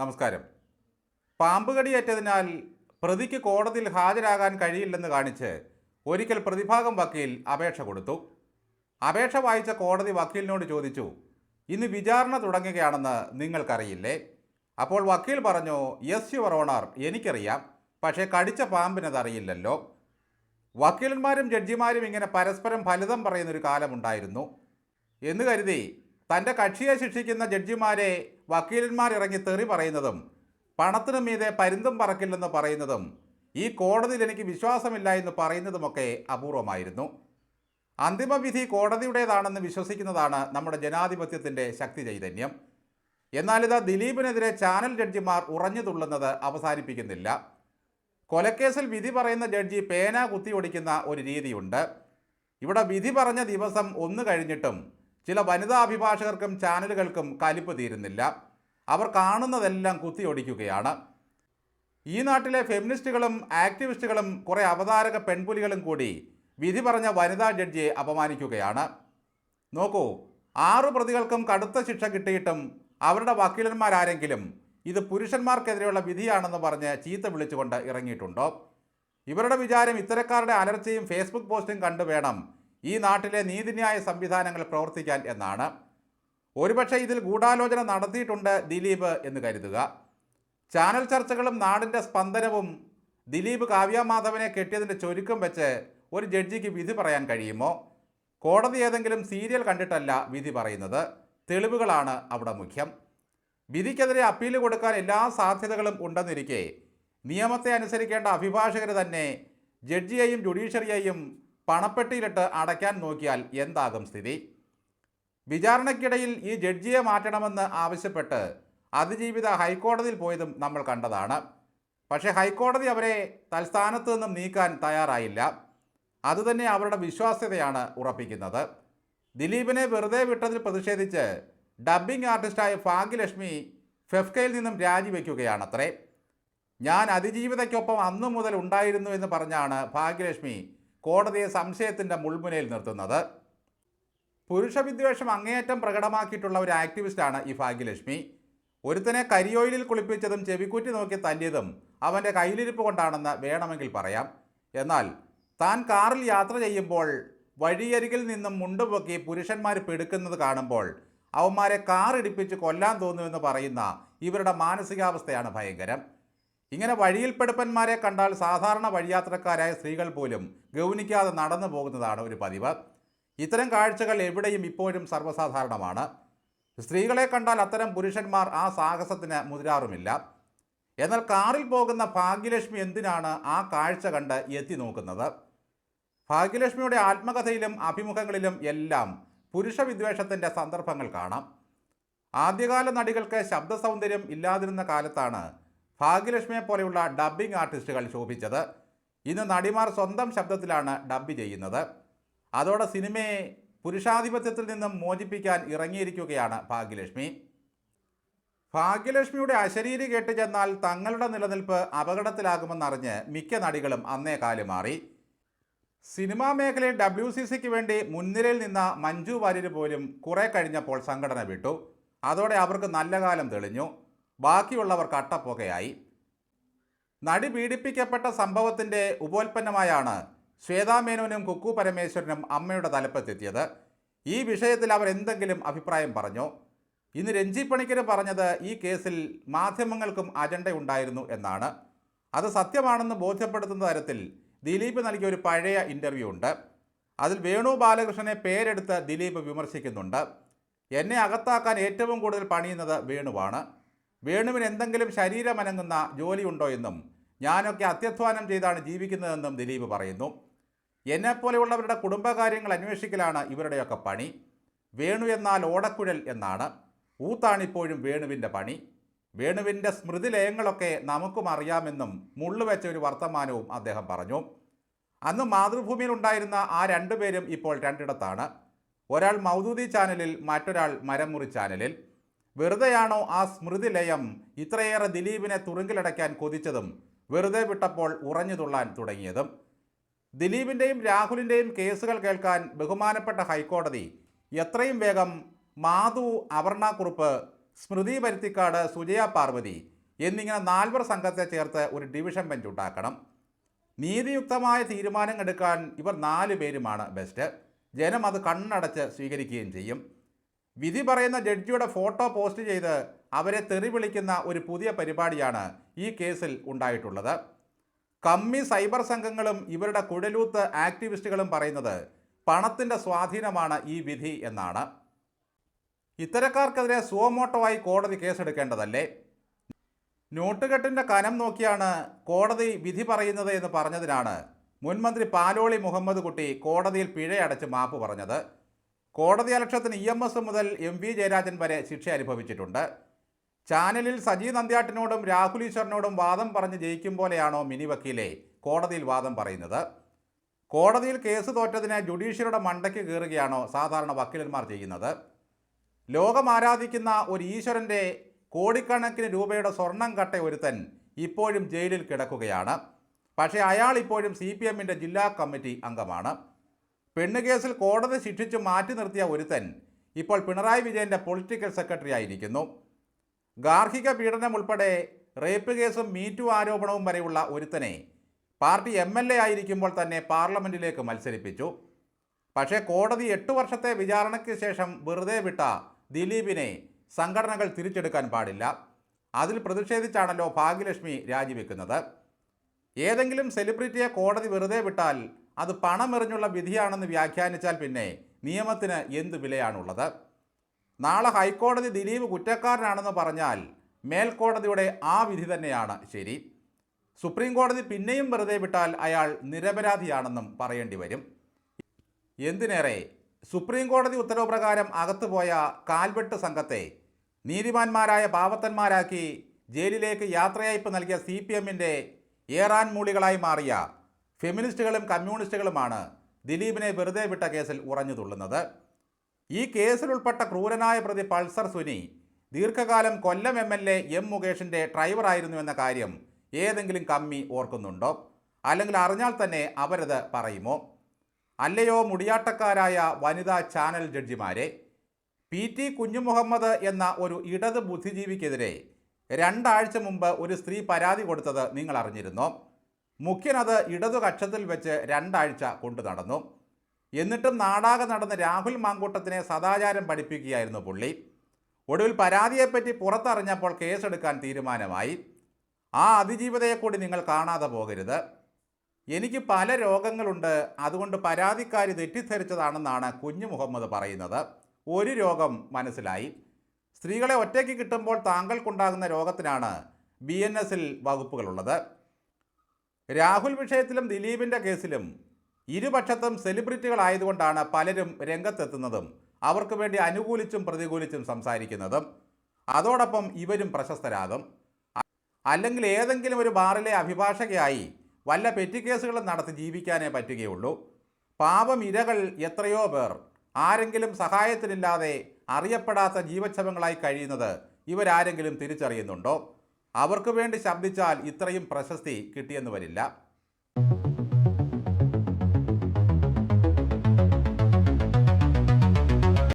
നമസ്കാരം. പാമ്പ് കടിയേറ്റതിനാൽ പ്രതിക്ക് കോടതിയിൽ ഹാജരാകാൻ കഴിയില്ലെന്ന് കാണിച്ച് ഒരിക്കൽ പ്രതിഭാഗം വക്കീൽ അപേക്ഷ കൊടുത്തു. അപേക്ഷ വായിച്ച കോടതി വക്കീലിനോട് ചോദിച്ചു ഇന്ന് വിചാരണ തുടങ്ങുകയാണെന്ന് നിങ്ങൾക്കറിയില്ലേ? അപ്പോൾ വക്കീൽ പറഞ്ഞു യെസ് യുവർ ഓണർ എനിക്കറിയാം പക്ഷേ കടിച്ച പാമ്പിനതറിയില്ലല്ലോ. വക്കീലന്മാരും ജഡ്ജിമാരും ഇങ്ങനെ പരസ്പരം ഫലിതം പറയുന്നൊരു കാലമുണ്ടായിരുന്നു. എന്ന് കരുതി തന്റെ കക്ഷിയെ ശിക്ഷിക്കുന്ന ജഡ്ജിമാരെ വക്കീലന്മാർ ഇറങ്ങി തെറി പറയുന്നതും പണത്തിനു മീതെ പരുന്തും പറക്കില്ലെന്ന് പറയുന്നതും ഈ കോടതിയിൽ എനിക്ക് വിശ്വാസമില്ല എന്ന് പറയുന്നതുമൊക്കെ അപൂർവമായിരുന്നു. അന്തിമവിധി കോടതിയുടേതാണെന്ന് വിശ്വസിക്കുന്നതാണ് നമ്മുടെ ജനാധിപത്യത്തിന്റെ ശക്തി ചൈതന്യം. എന്നാൽ ഇതാ ദിലീപിനെതിരെ ചാനൽ ജഡ്ജിമാർ ഉറഞ്ഞു തുള്ളുന്നത് അവസാനിപ്പിക്കുന്നില്ല. കൊലക്കേസിൽ വിധി പറയുന്ന ജഡ്ജി പേന കുത്തിയൊടിക്കുന്ന ഒരു രീതിയുണ്ട്. ഇവിടെ വിധി പറഞ്ഞ ദിവസം ഒന്ന് കഴിഞ്ഞിട്ടും ചില വനിതാ അഭിഭാഷകർക്കും ചാനലുകൾക്കും കലിപ്പ് തീരുന്നില്ല. അവർ കാണുന്നതെല്ലാം കുത്തിയൊടിക്കുകയാണ്. ഈ നാട്ടിലെ ഫെമിനിസ്റ്റുകളും ആക്ടിവിസ്റ്റുകളും കുറേ അവതാരക പെൺപുലികളും കൂടി വിധി പറഞ്ഞ വനിതാ ജഡ്ജിയെ അപമാനിക്കുകയാണ്. നോക്കൂ ആറ് പ്രതികൾക്കും കടുത്ത ശിക്ഷ കിട്ടിയിട്ടും അവരുടെ വക്കീലന്മാരാരെങ്കിലും ഇത് പുരുഷന്മാർക്കെതിരെയുള്ള വിധിയാണെന്ന് പറഞ്ഞ് ചീത്ത വിളിച്ചുകൊണ്ട് ഇറങ്ങിയിട്ടുണ്ടോ? ഇവരുടെ വിചാരം ഇത്തരക്കാരുടെ അലർച്ചയും ഫേസ്ബുക്ക് പോസ്റ്റും കണ്ടു വേണം ഈ നാട്ടിലെ നീതിന്യായ സംവിധാനങ്ങൾ പ്രവർത്തിക്കാൻ എന്നാണ്. ഒരുപക്ഷെ ഇതിൽ ഗൂഢാലോചന നടത്തിയിട്ടുണ്ട് ദിലീപ് എന്ന് കരുതുക. ചാനൽ ചർച്ചകളും നാടിന്റെ സ്പന്ദനവും ദിലീപ് കാവ്യമാധവനെ കെട്ടിയതിന്റെ ചുരുക്കം വെച്ച് ഒരു ജഡ്ജിക്ക് വിധി പറയാൻ കഴിയുമോ? കോടതി ഏതെങ്കിലും സീരിയൽ കണ്ടിട്ടല്ല വിധി പറയുന്നത്. തെളിവുകളാണ് അവിടെ മുഖ്യം. വിധിക്കെതിരെ അപ്പീൽ കൊടുക്കാൻ എല്ലാ സാധ്യതകളും ഉണ്ടെന്നിരിക്കെ നിയമത്തെ അനുസരിക്കേണ്ട അഭിഭാഷകർ തന്നെ ജഡ്ജിയെയും ജുഡീഷ്യറിയെയും പണപ്പെട്ടിയിലിട്ട് അടയ്ക്കാൻ നോക്കിയാൽ എന്താകും സ്ഥിതി? വിചാരണയ്ക്കിടയിൽ ഈ ജഡ്ജിയെ മാറ്റണമെന്ന് ആവശ്യപ്പെട്ട് അതിജീവിത ഹൈക്കോടതിയിൽ പോയതും നമ്മൾ കണ്ടതാണ്. പക്ഷേ ഹൈക്കോടതി അവരെ തൽസ്ഥാനത്ത് നിന്നും നീക്കാൻ തയ്യാറായില്ല. അതുതന്നെ അവരുടെ വിശ്വാസ്യതയാണ് ഉറപ്പിക്കുന്നത്. ദിലീപിനെ വെറുതെ വിട്ടതിൽ പ്രതിഷേധിച്ച് ഡബ്ബിംഗ് ആർട്ടിസ്റ്റായ ഭാഗ്യലക്ഷ്മി ഫെഫ്കയിൽ നിന്നും രാജിവെക്കുകയാണത്രേ. ഞാൻ അതിജീവിതയ്ക്കൊപ്പം അന്നു മുതൽ ഉണ്ടായിരുന്നു എന്ന് പറഞ്ഞാണ് ഭാഗ്യലക്ഷ്മി കോടതിയെ സംശയത്തിന്റെ മുൾമുനയിൽ നിർത്തുന്നത്. പുരുഷവിദ്വേഷം അങ്ങേയറ്റം പ്രകടമാക്കിയിട്ടുള്ള ഒരു ആക്ടിവിസ്റ്റാണ് ഈ ഭാഗ്യലക്ഷ്മി. ഒരുത്തനെ കരിയോയിലിൽ കുളിപ്പിച്ചതും ചെവിക്കുറ്റി നോക്കി തല്ലിയതും അവന്റെ കയ്യിലിരിപ്പ് കൊണ്ടാണെന്ന് വേണമെങ്കിൽ പറയാം. എന്നാൽ താൻ കാറിൽ യാത്ര ചെയ്യുമ്പോൾ വഴിയരികിൽ നിന്നും മുണ്ടുപൊക്കി പുരുഷന്മാർ പെടുക്കുന്നത് കാണുമ്പോൾ അവന്മാരെ കാറിടിപ്പിച്ച് കൊല്ലാൻ തോന്നുമെന്ന് പറയുന്ന ഇവരുടെ മാനസികാവസ്ഥയാണ് ഭയങ്കരം. ഇങ്ങനെ വഴിയിൽ പെടുപ്പന്മാരെ കണ്ടാൽ സാധാരണ വഴിയാത്രക്കാരായ സ്ത്രീകൾ പോലും ഗൗനിക്കാതെ നടന്നു പോകുന്നതാണ് ഒരു പതിവ്. ഇത്തരം കാഴ്ചകൾ എവിടെയും ഇപ്പോഴും സർവസാധാരണമാണ്. സ്ത്രീകളെ കണ്ടാൽ അത്തരം പുരുഷന്മാർ ആ സാഹസത്തിന് മുതിരാറുമില്ല. എന്നാൽ കാറിൽ പോകുന്ന ഭാഗ്യലക്ഷ്മി എന്തിനാണ് ആ കാഴ്ച കണ്ട് എത്തി നോക്കുന്നത്? ഭാഗ്യലക്ഷ്മിയുടെ ആത്മകഥയിലും അഭിമുഖങ്ങളിലും എല്ലാം പുരുഷ വിദ്വേഷത്തിന്റെ സന്ദർഭങ്ങൾ കാണാം. ആദ്യകാല നടികൾക്ക് ശബ്ദ സൗന്ദര്യം ഇല്ലാതിരുന്ന കാലത്താണ് ഭാഗ്യലക്ഷ്മിയെ പോലെയുള്ള ഡബ്ബിംഗ് ആർട്ടിസ്റ്റുകൾ ശോഭിച്ചത്. ഇന്ന് നടിമാർ സ്വന്തം ശബ്ദത്തിലാണ് ഡബ്ബ് ചെയ്യുന്നത്. അതോടെ സിനിമയെ പുരുഷാധിപത്യത്തിൽ നിന്നും മോചിപ്പിക്കാൻ ഇറങ്ങിയിരിക്കുകയാണ് ഭാഗ്യലക്ഷ്മി. ഭാഗ്യലക്ഷ്മിയുടെ അശരീരി കേട്ട് ചെന്നാൽ തങ്ങളുടെ നിലനിൽപ്പ് അപകടത്തിലാകുമെന്നറിഞ്ഞ് മിക്ക നടികളും അന്നേ കാലം മാറി. സിനിമാ മേഖലയിൽ ഡബ്ല്യു സി സിക്ക് വേണ്ടി മുൻനിരയിൽ നിന്ന മഞ്ജു വാര്യർ പോലും കുറെ കഴിഞ്ഞപ്പോൾ സംഘടന വിട്ടു. അതോടെ അവർക്ക് നല്ല കാലം തെളിഞ്ഞു. ബാക്കിയുള്ളവർ കട്ടപ്പുകയായി. നടി പീഡിപ്പിക്കപ്പെട്ട സംഭവത്തിന്റെ ഉപോൽപ്പന്നമായാണ് ശ്വേതാ മേനോനും കുക്കു പരമേശ്വരനും അമ്മയുടെ തലപ്പത്തെത്തിയത്. ഈ വിഷയത്തിൽ അവർ എന്തെങ്കിലും അഭിപ്രായം പറഞ്ഞു? ഇന്ന് രഞ്ജി പണിക്കർ പറഞ്ഞത് ഈ കേസിൽ മാധ്യമങ്ങൾക്കും അജണ്ടയുണ്ടായിരുന്നു എന്നാണ്. അത് സത്യമാണെന്ന് ബോധ്യപ്പെടുത്തുന്ന തരത്തിൽ ദിലീപ് നൽകിയ ഒരു പഴയ ഇന്റർവ്യൂ ഉണ്ട്. അതിൽ വേണു ബാലകൃഷ്ണനെ പേരെടുത്ത് ദിലീപ് വിമർശിക്കുന്നുണ്ട്. എന്നെ അകത്താക്കാൻ ഏറ്റവും കൂടുതൽ പണിയുന്നത് വേണുവാണ്. വേണുവിന് എന്തെങ്കിലും ശരീരമനങ്ങുന്ന ജോലിയുണ്ടോ എന്നും ഞാനൊക്കെ അത്യധ്വാനം ചെയ്താണ് ജീവിക്കുന്നതെന്നും ദിലീപ് പറയുന്നു. എന്നെപ്പോലെയുള്ളവരുടെ കുടുംബകാര്യങ്ങൾ അന്വേഷിക്കലാണ് ഇവരുടെയൊക്കെ പണി. വേണു എന്നാൽ ഓടക്കുഴൽ എന്നാണ്. ഊത്താണിപ്പോഴും വേണുവിന്റെ പണി. വേണുവിന്റെ സ്മൃതിലയങ്ങളൊക്കെ നമുക്കും അറിയാമെന്നും മുള്ളുവെച്ച ഒരു വർത്തമാനവും അദ്ദേഹം പറഞ്ഞു. അന്ന് മാതൃഭൂമിയിൽ ഉണ്ടായിരുന്ന ആ രണ്ടുപേരും ഇപ്പോൾ രണ്ടിടത്താണ്. ഒരാൾ മൗദൂദി ചാനലിൽ മറ്റൊരാൾ മരമുറി ചാനലിൽ. വെറുതെയാണോ ആ സ്മൃതിലയം ഇത്രയേറെ ദിലീപിനെ തുറുങ്കിലടയ്ക്കാൻ കൊതിച്ചതും വെറുതെ വിട്ടപ്പോൾ ഉറഞ്ഞു തുള്ളാൻ തുടങ്ങിയതും? ദിലീപിന്റെയും രാഹുലിന്റെയും കേസുകൾ കേൾക്കാൻ ബഹുമാനപ്പെട്ട ഹൈക്കോടതി എത്രയും വേഗം മാധു അപർണ സ്മൃതി പരുത്തിക്കാട് സുജയ പാർവതി എന്നിങ്ങനെ നാൽവർ സംഘത്തെ ചേർത്ത് ഒരു ഡിവിഷൻ ബെഞ്ച് ഉണ്ടാക്കണം. നീതിയുക്തമായ തീരുമാനം എടുക്കാൻ ഇവർ നാല് പേരുമാണ് ബെസ്റ്റ്. ജനം അത് കണ്ണടച്ച് സ്വീകരിക്കുകയും ചെയ്യും. വിധി പറയുന്ന ജഡ്ജിയുടെ ഫോട്ടോ പോസ്റ്റ് ചെയ്ത് അവരെ തെറി വിളിക്കുന്ന ഒരു പുതിയ പരിപാടിയാണ് ഈ കേസിൽ ഉണ്ടായിട്ടുള്ളത്. കമ്മി സൈബർ സംഘങ്ങളും ഇവരുടെ കുഴലൂത്ത് ആക്ടിവിസ്റ്റുകളും പറയുന്നത് പണത്തിന്റെ സ്വാധീനമാണ് ഈ വിധി എന്നാണ്. ഇത്തരക്കാർക്കെതിരെ സുവമോട്ടോവായി കോടതി കേസെടുക്കേണ്ടതല്ലേ? നോട്ടുകെട്ടിന്റെ കനം നോക്കിയാണ് കോടതി വിധി പറയുന്നത് എന്ന് പറഞ്ഞതിനാണ് മുൻമന്ത്രി പാലോളി മുഹമ്മദ് കുട്ടി കോടതിയിൽ പിഴയടച്ച് മാപ്പ് പറഞ്ഞത്. കോടതി അലക്ഷത്തിന് ഇ എം എസ് മുതൽ എം വി ജയരാജൻ വരെ ശിക്ഷ അനുഭവിച്ചിട്ടുണ്ട്. ചാനലിൽ സജി നന്ദ്യാട്ടിനോടും രാഹുൽ ഈശ്വറിനോടും വാദം പറഞ്ഞ് ജയിക്കും പോലെയാണോ മിനി വക്കീലെ? കോടതിയിൽ വാദം പറയുന്നത്. കോടതിയിൽ കേസ് തോറ്റതിന് ജുഡീഷ്യറിയുടെ മണ്ടയ്ക്ക് കയറുകയാണോ സാധാരണ വക്കീലന്മാർ ചെയ്യുന്നത്? ലോകം ആരാധിക്കുന്ന ഒരു ഈശ്വരന്റെ കോടിക്കണക്കിന് രൂപയുടെ സ്വർണം കട്ട ഒരുത്തൻ ഇപ്പോഴും ജയിലിൽ കിടക്കുകയാണ്. പക്ഷേ അയാൾ ഇപ്പോഴും സി പി എമ്മിന്റെ ജില്ലാ കമ്മിറ്റി അംഗമാണ്. പെണ്ണുകേസിൽ കോടതി ശിക്ഷിച്ചു മാറ്റി നിർത്തിയ ഒരുത്തൻ ഇപ്പോൾ പിണറായി വിജയന്റെ പൊളിറ്റിക്കൽ സെക്രട്ടറി ആയിരിക്കുന്നു. ഗാർഹിക പീഡനം ഉൾപ്പെടെ റേപ്പ് കേസും മീറ്റു ആരോപണവും വരെയുള്ള ഒരുത്തനെ പാർട്ടി എം എൽ എ ആയിരിക്കുമ്പോൾ തന്നെ പാർലമെന്റിലേക്ക് മത്സരിപ്പിച്ചു. പക്ഷേ കോടതി എട്ട് വർഷത്തെ വിചാരണയ്ക്ക് ശേഷം വെറുതെ വിട്ട ദിലീപിനെ സംഘടനകൾ തിരിച്ചെടുക്കാൻ പാടില്ല. അതിൽ പ്രതിഷേധിച്ചാണല്ലോ ഭാഗ്യലക്ഷ്മി രാജിവെക്കുന്നത്. ഏതെങ്കിലും സെലിബ്രിറ്റിയെ കോടതി വെറുതെ വിട്ടാൽ അത് പണമെറിഞ്ഞുള്ള വിധിയാണെന്ന് വ്യാഖ്യാനിച്ചാൽ പിന്നെ നിയമത്തിന് എന്ത് വിലയാണുള്ളത്? നാളെ ഹൈക്കോടതി ദിലീപ് കുറ്റക്കാരനാണെന്ന് പറഞ്ഞാൽ മേൽക്കോടതിയുടെ ആ വിധി തന്നെയാണ്. ശരി. സുപ്രീം കോടതി പിന്നെയും വെറുതെ വിട്ടാൽ അയാൾ നിരപരാധിയാണെന്നും പറയേണ്ടി വരും. എന്തിനേറെ? സുപ്രീം കോടതി ഉത്തരവ് പ്രകാരം അകത്തുപോയ കാൽവെട്ട് സംഘത്തെ നീതിമാന്മാരായ പാവത്തന്മാരാക്കി ജയിലിലേക്ക് യാത്രയയപ്പ് നൽകിയ സി പി എമ്മിന്റെ ഏറാൻ മൂളികളായി മാറിയ ഫെമിനിസ്റ്റുകളും കമ്മ്യൂണിസ്റ്റുകളുമാണ് ദിലീപിനെ വെറുതെ വിട്ട കേസിൽ ഉറഞ്ഞു തുള്ളുന്നത്. ഈ കേസിലുൾപ്പെട്ട ക്രൂരനായ പ്രതി പൾസർ സുനി ദീർഘകാലം Kollam M L A M മുകേഷിന്റെ ഡ്രൈവറായിരുന്നു എന്ന കാര്യം ഏതെങ്കിലും കമ്മി ഓർക്കുന്നുണ്ടോ? അല്ലെങ്കിൽ അറിഞ്ഞാൽ തന്നെ അവരത് പറയുമോ? അല്ലയോ മുടിയാട്ടക്കാരായ വനിതാ ചാനൽ ജഡ്ജിമാരെ? പി ടി കുഞ്ഞുമുഹമ്മദ് എന്ന ഒരു ഇടത് ബുദ്ധിജീവിക്കെതിരെ രണ്ടാഴ്ച മുമ്പ് ഒരു സ്ത്രീ പരാതി കൊടുത്തത് നിങ്ങൾ അറിഞ്ഞിരുന്നോ? മുഖ്യനത് ഇടതു കക്ഷത്തിൽ വെച്ച് രണ്ടാഴ്ച കൊണ്ടു നടന്നു. എന്നിട്ടും നാടാകെ നടന്ന് രാഹുൽ മാങ്കൂട്ടത്തിനെ സദാചാരം പഠിപ്പിക്കുകയായിരുന്നു പുള്ളി. ഒടുവിൽ പരാതിയെപ്പറ്റി പുറത്തറിഞ്ഞപ്പോൾ കേസെടുക്കാൻ തീരുമാനമായി. ആ അതിജീവിതയെ കൂടി നിങ്ങൾ കാണാതെ പോകരുത്. എനിക്ക് പല രോഗങ്ങളുണ്ട്. അതുകൊണ്ട് പരാതിക്കാരി തെറ്റിദ്ധരിച്ചതാണെന്നാണ് കുഞ്ഞു മുഹമ്മദ് പറയുന്നത്. ഒരു രോഗം മനസ്സിലായി. സ്ത്രീകളെ ഒറ്റയ്ക്ക് കിട്ടുമ്പോൾ താങ്കൾക്കുണ്ടാകുന്ന രോഗത്തിനാണ് ബി എൻ എസിൽ വകുപ്പുകളുള്ളത്. രാഹുൽ വിഷയത്തിലും ദിലീപിന്റെ കേസിലും ഇരുപക്ഷത്തും സെലിബ്രിറ്റികളായതുകൊണ്ടാണ് പലരും രംഗത്തെത്തുന്നതും അവർക്ക് വേണ്ടി അനുകൂലിച്ചും പ്രതികൂലിച്ചും സംസാരിക്കുന്നതും. അതോടൊപ്പം ഇവരും പ്രശസ്തരാകും. അല്ലെങ്കിൽ ഏതെങ്കിലും ഒരു ബാറിലെ അഭിഭാഷകയായി വല്ല പെറ്റിക്കേസുകളും നടത്തി ജീവിക്കാനേ പറ്റുകയുള്ളൂ. പാപം ഇരകൾ എത്രയോ പേർ. ആരെങ്കിലും സഹായത്തിനില്ലാതെ അറിയപ്പെടാത്ത ജീവച്ഛവങ്ങളായി കഴിയുന്നത് ഇവരാരെങ്കിലും തിരിച്ചറിയുന്നുണ്ടോ? അവർക്ക് വേണ്ടി ശബ്ദിച്ചാൽ ഇത്രയും പ്രശസ്തി കിട്ടിയെന്ന് വരില്ല.